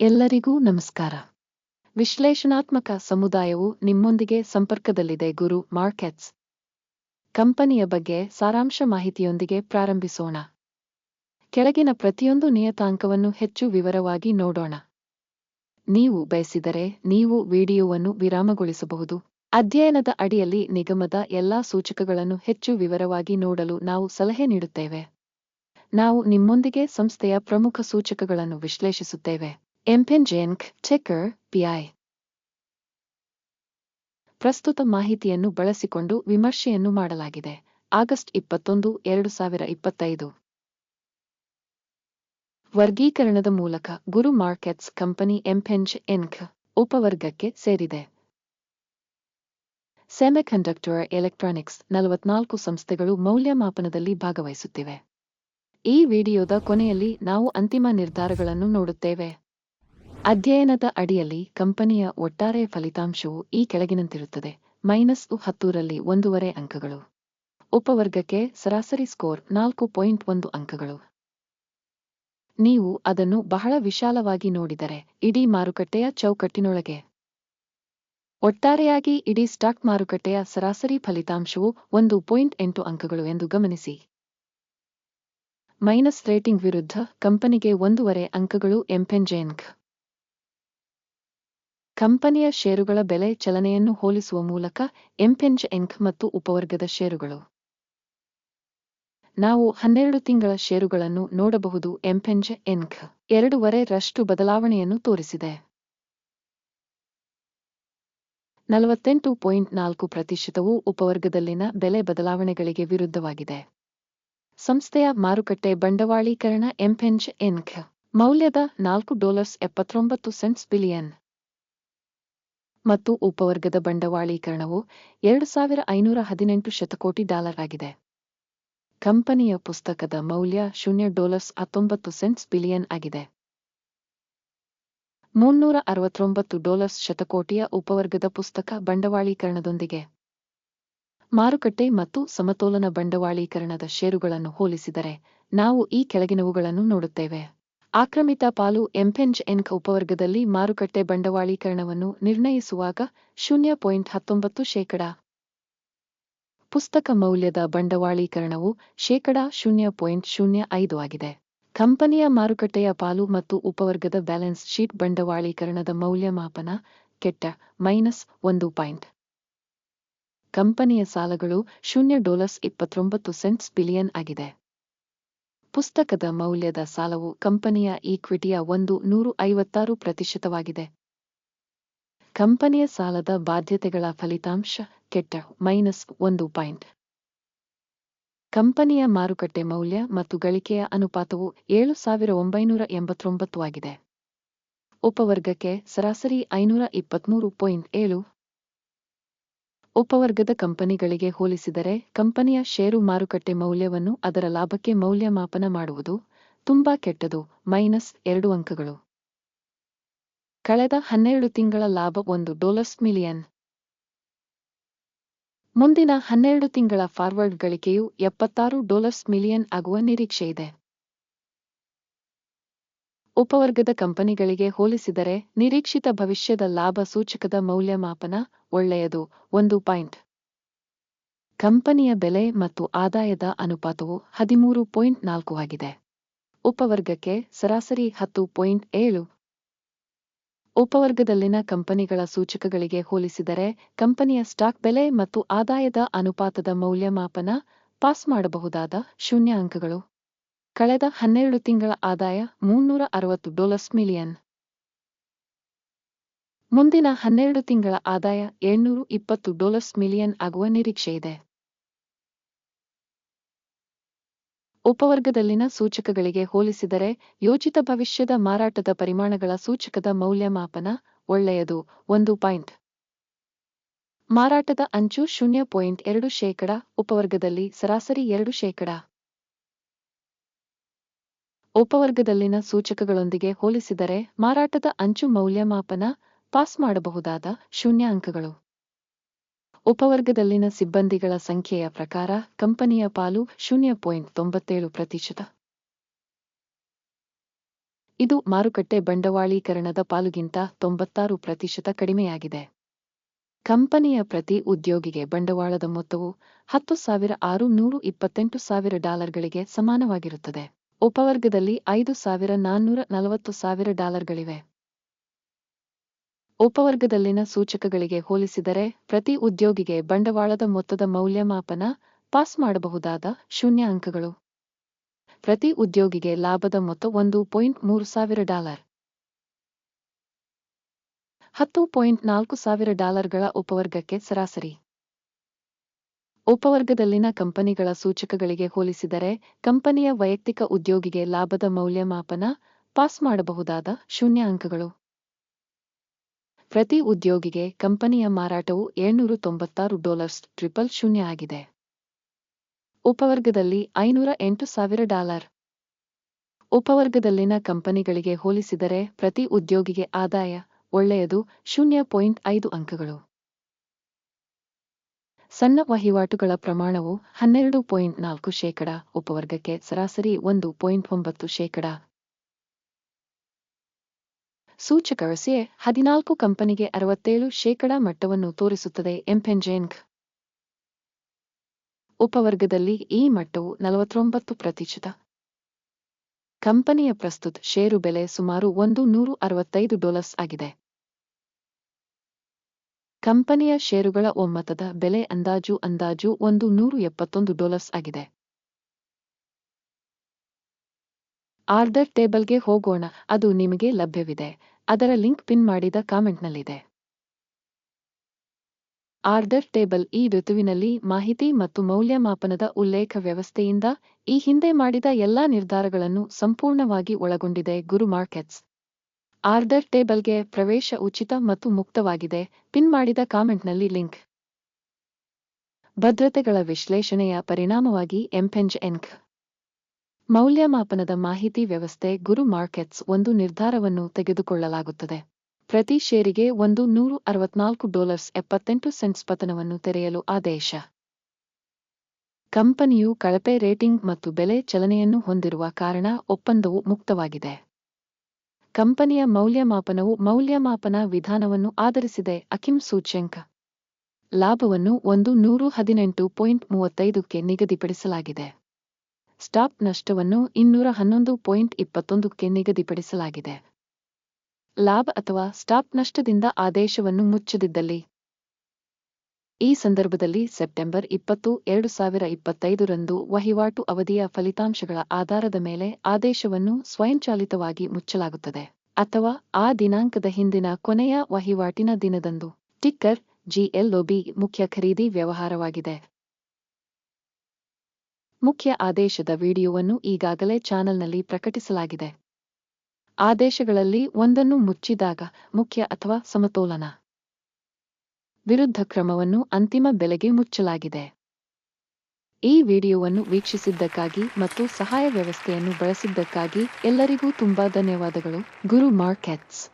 ಎಲ್ಲರಿಗೂ ನಮಸ್ಕಾರ. ವಿಶ್ಲೇಷಣಾತ್ಮಕ ಸಮುದಾಯವು ನಿಮ್ಮೊಂದಿಗೆ ಸಂಪರ್ಕದಲ್ಲಿದೆ ಗುರು ಮಾರ್ಕೆಟ್ಸ್. ಕಂಪನಿಯ ಬಗ್ಗೆ ಸಾರಾಂಶ ಮಾಹಿತಿಯೊಂದಿಗೆ ಪ್ರಾರಂಭಿಸೋಣ. ಕೆಳಗಿನ ಪ್ರತಿಯೊಂದು ನಿಯತಾಂಕವನ್ನು ಹೆಚ್ಚು ವಿವರವಾಗಿ ನೋಡೋಣ. ನೀವು ಬಯಸಿದರೆ ನೀವು ವಿಡಿಯೋವನ್ನು ವಿರಾಮಗೊಳಿಸಬಹುದು. ಅಧ್ಯಯನದ ಅಡಿಯಲ್ಲಿ ನಿಗಮದ ಎಲ್ಲಾ ಸೂಚಕಗಳನ್ನು ಹೆಚ್ಚು ವಿವರವಾಗಿ ನೋಡಲು ನಾವು ಸಲಹೆ ನೀಡುತ್ತೇವೆ. ನಾವು ನಿಮ್ಮೊಂದಿಗೆ ಸಂಸ್ಥೆಯ ಪ್ರಮುಖ ಸೂಚಕಗಳನ್ನು ವಿಶ್ಲೇಷಿಸುತ್ತೇವೆ. ಎಂಪೆನ್ ಚೆಕ್ಕರ್ ಪಿಐ ಪ್ರಸ್ತುತ ಮಾಹಿತಿಯನ್ನು ಬಳಸಿಕೊಂಡು ವಿಮರ್ಶೆಯನ್ನು ಮಾಡಲಾಗಿದೆ. ಆಗಸ್ಟ್ ಇಪ್ಪತ್ತೊಂದು, ಎರಡು ಸಾವಿರ ಇಪ್ಪತ್ತೈದು. ವರ್ಗೀಕರಣದ ಮೂಲಕ ಗುರು ಮಾರ್ಕೆಟ್ಸ್ ಕಂಪನಿ ಎಂಪೆಂಜ್ ಎನ್ಕ್ ಉಪವರ್ಗಕ್ಕೆ ಸೇರಿದೆ. ಸೆಮಿಕಂಡಕ್ಟರ್ ಎಲೆಕ್ಟ್ರಾನಿಕ್ಸ್ ನಲವತ್ನಾಲ್ಕು ಸಂಸ್ಥೆಗಳು ಮೌಲ್ಯಮಾಪನದಲ್ಲಿ ಭಾಗವಹಿಸುತ್ತಿವೆ. ಈ ವಿಡಿಯೋದ ಕೊನೆಯಲ್ಲಿ ನಾವು ಅಂತಿಮ ನಿರ್ಧಾರಗಳನ್ನು ನೋಡುತ್ತೇವೆ. ಅಧ್ಯಯನದ ಅಡಿಯಲ್ಲಿ ಕಂಪನಿಯ ಒಟ್ಟಾರೆ ಫಲಿತಾಂಶವು ಈ ಕೆಳಗಿನಂತಿರುತ್ತದೆ. ಮೈನಸ್ ಹತ್ತೂರಲ್ಲಿ ಒಂದೂವರೆ ಅಂಕಗಳು. ಉಪವರ್ಗಕ್ಕೆ ಸರಾಸರಿ ಸ್ಕೋರ್ ನಾಲ್ಕು ಪಾಯಿಂಟ್ ಒಂದು ಅಂಕಗಳು. ನೀವು ಅದನ್ನು ಬಹಳ ವಿಶಾಲವಾಗಿ ನೋಡಿದರೆ ಇಡೀ ಮಾರುಕಟ್ಟೆಯ ಚೌಕಟ್ಟಿನೊಳಗೆ. ಒಟ್ಟಾರೆಯಾಗಿ ಇಡೀ ಸ್ಟಾಕ್ ಮಾರುಕಟ್ಟೆಯ ಸರಾಸರಿ ಫಲಿತಾಂಶವು ಒಂದು ಪಾಯಿಂಟ್ ಎಂಟು ಅಂಕಗಳು ಎಂದು ಗಮನಿಸಿ. ಮೈನಸ್ ರೇಟಿಂಗ್ ವಿರುದ್ಧ ಕಂಪನಿಗೆ ಒಂದೂವರೆ ಅಂಕಗಳು ಎಂಪೆಂಜೆನ್ಕ್ ಕಂಪನಿಯ ಷೇರುಗಳ ಬೆಲೆ ಚಲನೆಯನ್ನು ಹೋಲಿಸುವ ಮೂಲಕ ಎಂಪೆಂಜ್ ಎಂಕ್ ಮತ್ತು ಉಪವರ್ಗದ ಷೇರುಗಳು. ನಾವು ಹನ್ನೆರಡು ತಿಂಗಳ ಷೇರುಗಳನ್ನು ನೋಡಬಹುದು, ಎಂಪೆಂಜ್ ಎನ್ಕ್ ಎರಡೂವರೆ ರಷ್ಟು ಬದಲಾವಣೆಯನ್ನು ತೋರಿಸಿದೆ. ನಲವತ್ತೆಂಟು ಪಾಯಿಂಟ್ ನಾಲ್ಕು ಪ್ರತಿಶತವು ಉಪವರ್ಗದಲ್ಲಿನ ಬೆಲೆ ಬದಲಾವಣೆಗಳಿಗೆ ವಿರುದ್ಧವಾಗಿದೆ. ಸಂಸ್ಥೆಯ ಮಾರುಕಟ್ಟೆ ಬಂಡವಾಳೀಕರಣ ಎಂಪೆಂಜ್ ಎನ್ಕ್ ಮೌಲ್ಯದ ನಾಲ್ಕು ಡಾಲರ್ಸ್ ಎಪ್ಪತ್ತೊಂಬತ್ತು ಸೆಂಟ್ಸ್ ಬಿಲಿಯನ್. ಮತ್ತು ಉಪವರ್ಗದ ಬಂಡವಾಳೀಕರಣವು ಎರಡು ಸಾವಿರ ಐನೂರ ಹದಿನೆಂಟು ಶತಕೋಟಿ ಡಾಲರ್ ಆಗಿದೆ. ಕಂಪನಿಯ ಪುಸ್ತಕದ ಮೌಲ್ಯ ಶೂನ್ಯ ಡಾಲರ್ಸ್ ಹತ್ತೊಂಬತ್ತು ಸೆಂಟ್ಸ್ ಬಿಲಿಯನ್ ಆಗಿದೆ. ಮುನ್ನೂರ ಅರವತ್ತೊಂಬತ್ತು ಡಾಲರ್ಸ್ ಶತಕೋಟಿಯ ಉಪವರ್ಗದ ಪುಸ್ತಕ ಬಂಡವಾಳೀಕರಣದೊಂದಿಗೆ. ಮಾರುಕಟ್ಟೆ ಮತ್ತು ಸಮತೋಲನ ಬಂಡವಾಳೀಕರಣದ ಷೇರುಗಳನ್ನು ಹೋಲಿಸಿದರೆ ನಾವು ಈ ಕೆಳಗಿನವುಗಳನ್ನು ನೋಡುತ್ತೇವೆ. ಆಕ್ರಮಿತ ಪಾಲು ಎಂಪೆಂಜ್ ಎನ್ಕ್ ಉಪವರ್ಗದಲ್ಲಿ ಮಾರುಕಟ್ಟೆ ಬಂಡವಾಳೀಕರಣವನ್ನು ನಿರ್ಣಯಿಸುವಾಗ ಶೂನ್ಯ ಪಾಯಿಂಟ್ ಹತ್ತೊಂಬತ್ತು ಶೇಕಡ. ಪುಸ್ತಕ ಮೌಲ್ಯದ ಬಂಡವಾಳೀಕರಣವು ಶೇಕಡ ಶೂನ್ಯ ಪಾಯಿಂಟ್ ಶೂನ್ಯ ಐದು ಆಗಿದೆ. ಕಂಪನಿಯ ಮಾರುಕಟ್ಟೆಯ ಪಾಲು ಮತ್ತು ಉಪವರ್ಗದ ಬ್ಯಾಲೆನ್ಸ್ ಶೀಟ್ ಬಂಡವಾಳೀಕರಣದ ಮೌಲ್ಯಮಾಪನ ಕೆಟ್ಟ, ಮೈನಸ್ ಒಂದು ಪಾಯಿಂಟ್. ಕಂಪನಿಯ ಸಾಲಗಳು ಶೂನ್ಯ ಡಾಲರ್ಸ್ ಇಪ್ಪತ್ತೊಂಬತ್ತು ಸೆಂಟ್ಸ್ ಬಿಲಿಯನ್ ಆಗಿದೆ. ಪುಸ್ತಕದ ಮೌಲ್ಯದ ಸಾಲವು ಕಂಪನಿಯ ಈಕ್ವಿಟಿಯ ಒಂದು ನೂರು ಐವತ್ತಾರು ಪ್ರತಿಶತವಾಗಿದೆ. ಕಂಪನಿಯ ಸಾಲದ ಬಾಧ್ಯತೆಗಳ ಫಲಿತಾಂಶ ಕೆಟ್ಟ ಮೈನಸ್ ಒಂದು ಪಾಯಿಂಟ್. ಕಂಪನಿಯ ಮಾರುಕಟ್ಟೆ ಮೌಲ್ಯ ಮತ್ತು ಗಳಿಕೆಯ ಅನುಪಾತವು ಏಳು ಸಾವಿರ ಒಂಬೈನೂರ ಎಂಬತ್ತೊಂಬತ್ತು ಆಗಿದೆ. ಉಪವರ್ಗಕ್ಕೆ ಸರಾಸರಿ ಐನೂರ ಇಪ್ಪತ್ಮೂರು ಪಾಯಿಂಟ್ ಏಳು ಉಪವರ್ಗದ ಕಂಪನಿಗಳಿಗೆ ಹೋಲಿಸಿದರೆ, ಕಂಪನಿಯ ಷೇರು ಮಾರುಕಟ್ಟೆ ಮೌಲ್ಯವನ್ನು ಅದರ ಲಾಭಕ್ಕೆ ಮೌಲ್ಯಮಾಪನ ಮಾಡುವುದು ತುಂಬಾ ಕೆಟ್ಟದು, ಮೈನಸ್ ಎರಡು ಅಂಕಗಳು. ಕಳೆದ ಹನ್ನೆರಡು ತಿಂಗಳ ಲಾಭ ಒಂದು ಡಾಲರ್ಸ್ ಮಿಲಿಯನ್. ಮುಂದಿನ ಹನ್ನೆರಡು ತಿಂಗಳ ಫಾರ್ವರ್ಡ್ ಗಳಿಕೆಯು ಎಪ್ಪತ್ತಾರು ಡಾಲರ್ಸ್ ಮಿಲಿಯನ್ ಆಗುವ ನಿರೀಕ್ಷೆಯಿದೆ. ಉಪವರ್ಗದ ಕಂಪನಿಗಳಿಗೆ ಹೋಲಿಸಿದರೆ ನಿರೀಕ್ಷಿತ ಭವಿಷ್ಯದ ಲಾಭ ಸೂಚಕದ ಮೌಲ್ಯಮಾಪನ ಒಳ್ಳೆಯದು. ಒಂದು ಪಾಯಿಂಟ್. ಕಂಪನಿಯ ಬೆಲೆ ಮತ್ತು ಆದಾಯದ ಅನುಪಾತವು ಹದಿಮೂರು ಪಾಯಿಂಟ್ ನಾಲ್ಕು ಆಗಿದೆ. ಉಪವರ್ಗಕ್ಕೆ ಸರಾಸರಿ ಹತ್ತು ಪಾಯಿಂಟ್ ಏಳು. ಉಪವರ್ಗದಲ್ಲಿನ ಕಂಪನಿಗಳ ಸೂಚಕಗಳಿಗೆ ಹೋಲಿಸಿದರೆ ಕಂಪನಿಯ ಸ್ಟಾಕ್ ಬೆಲೆ ಮತ್ತು ಆದಾಯದ ಅನುಪಾತದ ಮೌಲ್ಯಮಾಪನ ಪಾಸ್ ಮಾಡಬಹುದಾದ ಶೂನ್ಯ ಅಂಕಗಳು. ಕಳೆದ ಹನ್ನೆರಡು ತಿಂಗಳ ಆದಾಯ ಮುನ್ನೂರ ಅರವತ್ತು ಡಾಲರ್ಸ್ ಮಿಲಿಯನ್. ಮುಂದಿನ ಹನ್ನೆರಡು ತಿಂಗಳ ಆದಾಯ ಏಳ್ನೂರು ಇಪ್ಪತ್ತು ಡಾಲರ್ಸ್ ಮಿಲಿಯನ್ ಆಗುವ ನಿರೀಕ್ಷೆಯಿದೆ ಉಪವರ್ಗದಲ್ಲಿನ ಸೂಚಕಗಳಿಗೆ ಹೋಲಿಸಿದರೆ ಯೋಜಿತ ಭವಿಷ್ಯದ ಮಾರಾಟದ ಪರಿಮಾಣಗಳ ಸೂಚಕದ ಮೌಲ್ಯಮಾಪನ ಒಳ್ಳೆಯದು, ಒಂದು ಪಾಯಿಂಟ್. ಮಾರಾಟದ ಅಂಚು ಶೂನ್ಯ ಪಾಯಿಂಟ್ ಎರಡು ಶೇಕಡ, ಉಪವರ್ಗದಲ್ಲಿ ಸರಾಸರಿ ಎರಡು ಶೇಕಡ. ಉಪವರ್ಗದಲ್ಲಿನ ಸೂಚಕಗಳೊಂದಿಗೆ ಹೋಲಿಸಿದರೆ ಮಾರಾಟದ ಅಂಚು ಮೌಲ್ಯಮಾಪನ, ಪಾಸ್ ಮಾಡಬಹುದಾದ ಶೂನ್ಯ ಅಂಕಗಳು ಉಪವರ್ಗದಲ್ಲಿನ ಸಿಬ್ಬಂದಿಗಳ ಸಂಖ್ಯೆಯ ಪ್ರಕಾರ ಕಂಪನಿಯ ಪಾಲು ಶೂನ್ಯ ಪಾಯಿಂಟ್ ತೊಂಬತ್ತೇಳು ಪ್ರತಿಶತ. ಇದು ಮಾರುಕಟ್ಟೆ ಬಂಡವಾಳೀಕರಣದ ಪಾಲುಗಿಂತ ತೊಂಬತ್ತಾರು ಪ್ರತಿಶತ ಕಡಿಮೆಯಾಗಿದೆ. ಕಂಪನಿಯ ಪ್ರತಿ ಉದ್ಯೋಗಿಗೆ ಬಂಡವಾಳದ ಮೊತ್ತವು ಹತ್ತು ಸಾವಿರ ಆರು ನೂರು ಇಪ್ಪತ್ತೆಂಟು ಸಾವಿರ ಡಾಲರ್ಗಳಿಗೆ ಸಮಾನವಾಗಿರುತ್ತದೆ. ಉಪವರ್ಗದಲ್ಲಿ ಐದು ಸಾವಿರ ನಾನ್ನೂರ ನಲವತ್ತು ಸಾವಿರ ಡಾಲರ್ಗಳಿವೆ. ಉಪವರ್ಗದಲ್ಲಿನ ಸೂಚಕಗಳಿಗೆ ಹೋಲಿಸಿದರೆ ಪ್ರತಿ ಉದ್ಯೋಗಿಗೆ ಬಂಡವಾಳದ ಮೊತ್ತದ ಮೌಲ್ಯಮಾಪನ ಪಾಸ್ ಮಾಡಬಹುದಾದ ಶೂನ್ಯ ಅಂಕಗಳು. ಪ್ರತಿ ಉದ್ಯೋಗಿಗೆ ಲಾಭದ ಮೊತ್ತ ಒಂದು ಪಾಯಿಂಟ್ ಮೂರು ಸಾವಿರ ಡಾಲರ್. ಹತ್ತು ಪಾಯಿಂಟ್ ನಾಲ್ಕು ಸಾವಿರ ಡಾಲರ್ಗಳ ಉಪವರ್ಗಕ್ಕೆ ಸರಾಸರಿ. ಉಪವರ್ಗದಲ್ಲಿನ ಕಂಪನಿಗಳ ಸೂಚಕಗಳಿಗೆ ಹೋಲಿಸಿದರೆ, ಕಂಪನಿಯ ವೈಯಕ್ತಿಕ ಉದ್ಯೋಗಿಗೆ ಲಾಭದ ಮೌಲ್ಯಮಾಪನ ಪಾಸ್ ಮಾಡಬಹುದಾದ ಶೂನ್ಯ ಅಂಕಗಳು ಪ್ರತಿ ಉದ್ಯೋಗಿಗೆ ಕಂಪನಿಯ ಮಾರಾಟವು ಏಳ್ನೂರು ತೊಂಬತ್ತಾರು ಡಾಲರ್ಸ್ ಟ್ರಿಪಲ್ ಶೂನ್ಯ ಆಗಿದೆ. ಉಪವರ್ಗದಲ್ಲಿ ಐನೂರ ಎಂಟು ಸಾವಿರ ಡಾಲರ್. ಉಪವರ್ಗದಲ್ಲಿನ ಕಂಪನಿಗಳಿಗೆ ಹೋಲಿಸಿದರೆ, ಪ್ರತಿ ಉದ್ಯೋಗಿಗೆ ಆದಾಯ ಒಳ್ಳೆಯದು ಶೂನ್ಯ ಪಾಯಿಂಟ್ ಐದು ಅಂಕಗಳು. ಸಣ್ಣ ವಹಿವಾಟುಗಳ ಪ್ರಮಾಣವು ಹನ್ನೆರಡು ಪಾಯಿಂಟ್ ನಾಲ್ಕು ಶೇಕಡ, ಉಪವರ್ಗಕ್ಕೆ ಸರಾಸರಿ ಒಂದು ಪಾಯಿಂಟ್ ಒಂಬತ್ತು ಶೇಕಡ. ಸೂಚಕ ಹದಿನಾಲ್ಕು ಕಂಪನಿಗೆ ಅರವತ್ತೇಳು ಶೇಕಡ ಮಟ್ಟವನ್ನು ತೋರಿಸುತ್ತದೆ ಎಂಪೆಂಜೆಂಗ್ ಉಪವರ್ಗದಲ್ಲಿ ಈ ಮಟ್ಟವು ನಲವತ್ತೊಂಬತ್ತು ಪ್ರತಿಶತ. ಕಂಪನಿಯ ಪ್ರಸ್ತುತ ಷೇರು ಬೆಲೆ ಸುಮಾರು ಒಂದು ನೂರು ಅರವತ್ತೈದು ಡಾಲರ್ಸ್ ಆಗಿದೆ. ಕಂಪನಿಯ ಷೇರುಗಳ ಒಮ್ಮತದ ಬೆಲೆ ಅಂದಾಜು ಅಂದಾಜು ಒಂದು ನೂರು ಎಪ್ಪತ್ತೊಂದು ಡಾಲರ್ಸ್ ಆಗಿದೆ. ಆರ್ಡರ್ ಟೇಬಲ್ಗೆ ಹೋಗೋಣ, ಅದು ನಿಮಗೆ ಲಭ್ಯವಿದೆ. ಅದರ ಲಿಂಕ್ ಪಿನ್ ಮಾಡಿದ ಕಾಮೆಂಟ್ನಲ್ಲಿದೆ. ಆರ್ಡರ್ ಟೇಬಲ್ ಈ ಋತುವಿನಲ್ಲಿ ಮಾಹಿತಿ ಮತ್ತು ಮೌಲ್ಯಮಾಪನದ ಉಲ್ಲೇಖ ವ್ಯವಸ್ಥೆಯಿಂದ ಈ ಹಿಂದೆ ಮಾಡಿದ ಎಲ್ಲಾ ನಿರ್ಧಾರಗಳನ್ನು ಸಂಪೂರ್ಣವಾಗಿ ಒಳಗೊಂಡಿದೆ ಗುರು ಮಾರ್ಕೆಟ್ಸ್. ಆರ್ಡರ್ ಟೇಬಲ್ಗೆ ಪ್ರವೇಶ ಉಚಿತ ಮತ್ತು ಮುಕ್ತವಾಗಿದೆ. ಪಿನ್ ಮಾಡಿದ ಕಾಮೆಂಟ್ನಲ್ಲಿ ಲಿಂಕ್. ಭದ್ರತೆಗಳ ವಿಶ್ಲೇಷಣೆಯ ಪರಿಣಾಮವಾಗಿ ಎಂಪೆಂಜ್ ಎನ್ಕ್ ಮೌಲ್ಯಮಾಪನದ ಮಾಹಿತಿ ವ್ಯವಸ್ಥೆ ಗುರು ಮಾರ್ಕೆಟ್ಸ್ ಒಂದು ನಿರ್ಧಾರವನ್ನು ತೆಗೆದುಕೊಳ್ಳಲಾಗುತ್ತದೆ. ಪ್ರತಿ ಷೇರಿಗೆ ಒಂದು ನೂರು ಅರವತ್ನಾಲ್ಕು ಡಾಲರ್ಸ್ ಎಪ್ಪತ್ತೆಂಟು ಸೆಂಟ್ಸ್ ಪತನವನ್ನು ತೆರೆಯಲು ಆದೇಶ. ಕಂಪನಿಯು ಕಳಪೆ ರೇಟಿಂಗ್ ಮತ್ತು ಬೆಲೆ ಚಲನೆಯನ್ನು ಹೊಂದಿರುವ ಕಾರಣ ಒಪ್ಪಂದವು ಮುಕ್ತವಾಗಿದೆ. ಕಂಪನಿಯ ಮೌಲ್ಯಮಾಪನವು ಮೌಲ್ಯಮಾಪನ ವಿಧಾನವನ್ನು ಆಧರಿಸಿದೆ, ಅಕಿಮ್ ಸೂಚ್ಯಂಕ. ಲಾಭವನ್ನು ಒಂದು ನೂರು ಹದಿನೆಂಟು ಪಾಯಿಂಟ್ ಮೂವತ್ತೈದಕ್ಕೆ ನಿಗದಿಪಡಿಸಲಾಗಿದೆ. ಸ್ಟಾಪ್ ನಷ್ಟವನ್ನು ಇನ್ನೂರ ಹನ್ನೊಂದು ಪಾಯಿಂಟ್ ಇಪ್ಪತ್ತೊಂದಕ್ಕೆ ನಿಗದಿಪಡಿಸಲಾಗಿದೆ. ಲಾಭ ಅಥವಾ ಸ್ಟಾಪ್ ನಷ್ಟದಿಂದ ಆದೇಶವನ್ನು ಮುಚ್ಚದಿದ್ದಲ್ಲಿ. ಈ ಸಂದರ್ಭದಲ್ಲಿ ಸೆಪ್ಟೆಂಬರ್ ಇಪ್ಪತ್ತು, ಎರಡು ಸಾವಿರ ಇಪ್ಪತ್ತೈದರಂದು ವಹಿವಾಟು ಅವಧಿಯ ಫಲಿತಾಂಶಗಳ ಆಧಾರದ ಮೇಲೆ ಆದೇಶವನ್ನು ಸ್ವಯಂಚಾಲಿತವಾಗಿ ಮುಚ್ಚಲಾಗುತ್ತದೆ ಅಥವಾ ಆ ದಿನಾಂಕದ ಹಿಂದಿನ ಕೊನೆಯ ವಹಿವಾಟಿನ ದಿನದಂದು. ಟಿಕ್ಕರ್, ಜಿಎಲ್ಒಬಿ ಮುಖ್ಯ ಖರೀದಿ ವ್ಯವಹಾರವಾಗಿದೆ. ಮುಖ್ಯ ಆದೇಶದ ವಿಡಿಯೋವನ್ನು ಈಗಾಗಲೇ ಚಾನೆಲ್ನಲ್ಲಿ ಪ್ರಕಟಿಸಲಾಗಿದೆ. ಆದೇಶಗಳಲ್ಲಿ ಒಂದನ್ನು ಮುಚ್ಚಿದಾಗ ಮುಖ್ಯ ಅಥವಾ ಸಮತೋಲನ. ವಿರುದ್ಧ ಕ್ರಮವನ್ನು ಅಂತಿಮ ಬೆಲೆಗೆ ಮುಚ್ಚಲಾಗಿದೆ. ಈ ವಿಡಿಯೋವನ್ನು ವೀಕ್ಷಿಸಿದ್ದಕ್ಕಾಗಿ ಮತ್ತು ಸಹಾಯ ವ್ಯವಸ್ಥೆಯನ್ನು ಬಳಸಿದ್ದಕ್ಕಾಗಿ ಎಲ್ಲರಿಗೂ ತುಂಬಾ ಧನ್ಯವಾದಗಳು. ಗುರು ಮಾರ್ಕೆಟ್ಸ್.